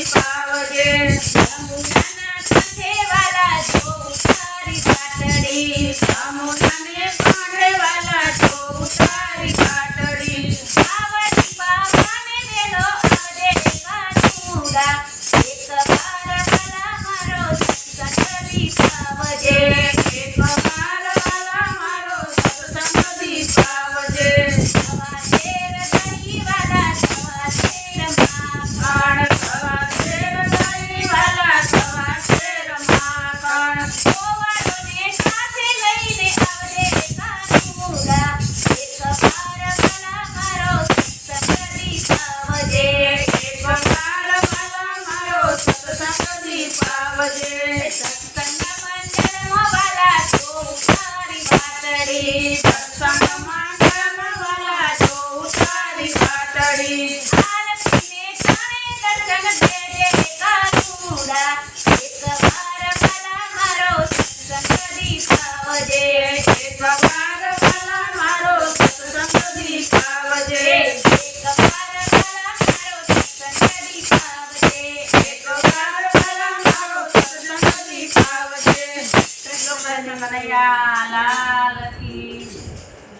पावजे આવજે સત્સંગ મંડળમાં વાલા તો તારી વાતડી સત્સંગ મંડળમાં વાલા તો તારી વાતડી આરતીને ક્ષણે દર્શન દેજે કાતુડા એક વાર ભલા મારો સત્સંગ દીસાવજે Obrigada.